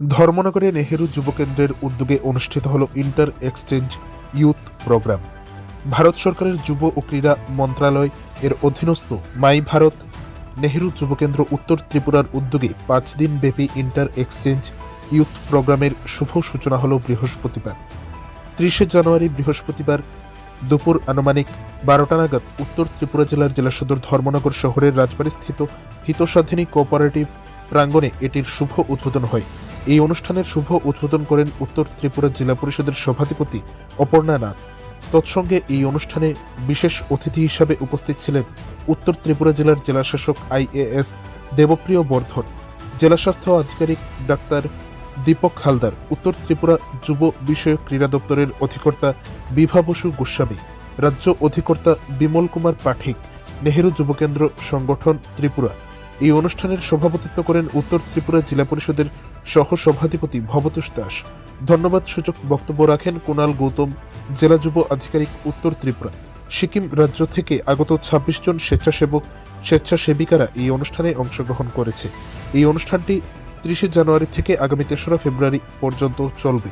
ধর্মনগরে নেহেরু যুবকেন্দ্রের উদ্যোগে অনুষ্ঠিত হল inter exchange youth programme. Bharat সরকারের যুব ও ক্রীড়া মন্ত্রণালয় এর অধীনস্থ মাই ভারত নেহেরু যুবকেন্দ্র উত্তর ত্রিপুরার উদ্যোগে পাঁচ দিন ব্যাপী ইন্টার এক্সচেঞ্জ ইউথ প্রোগ্রামের শুভ সূচনা হল বৃহস্পতিবার। ত্রিশে জানুয়ারি বৃহস্পতিবার দুপুর আনুমানিক বারোটা নাগাদ উত্তর ত্রিপুরা জেলার জেলা সদর ধর্মনগর শহরের রাজবাড়ী স্থিত হিতসাধিনী কোঅপারেটিভ প্রাঙ্গণে এটির শুভ উদ্বোধন হয়। এই অনুষ্ঠানের শুভ উদ্বোধন করেন উত্তর ত্রিপুরা জেলা পরিষদের সভাধিপতি অপর্ণা নাথ। তৎসঙ্গে এই অনুষ্ঠানে বিশেষ অতিথি হিসাবে উপস্থিত ছিলেন উত্তর ত্রিপুরা জেলার জেলাশাসক আইএএস দেবপ্রিয় বর্ধন, জেলা স্বাস্থ্য আধিকারিক ডাক্তার দীপক হালদার, উত্তর ত্রিপুরা যুব বিষয়ক ক্রীড়া দপ্তরের অধিকর্তা বিভা বসু গোস্বামী, রাজ্য অধিকর্তা বিমল কুমার পাঠিক, নেহেরু যুবকেন্দ্র সংগঠন ত্রিপুরা। এই অনুষ্ঠানের সভাপতিত্ব করেন উত্তর ত্রিপুরা জেলা পরিষদের সহ সভাধিপতি ভবতোষ দাস। ধন্যবাদ সূচক বক্তব্য রাখেন কুণাল গৌতম, জেলা যুব আধিকারিক উত্তর ত্রিপুরা। সিকিম রাজ্য থেকে আগত ছাব্বিশ জন স্বেচ্ছাসেবক, স্বেচ্ছাসেবিকারা এই অনুষ্ঠানে অংশগ্রহণ করেছে। এই অনুষ্ঠানটি ত্রিশে জানুয়ারি থেকে আগামী তেসরা ফেব্রুয়ারি পর্যন্ত চলবে।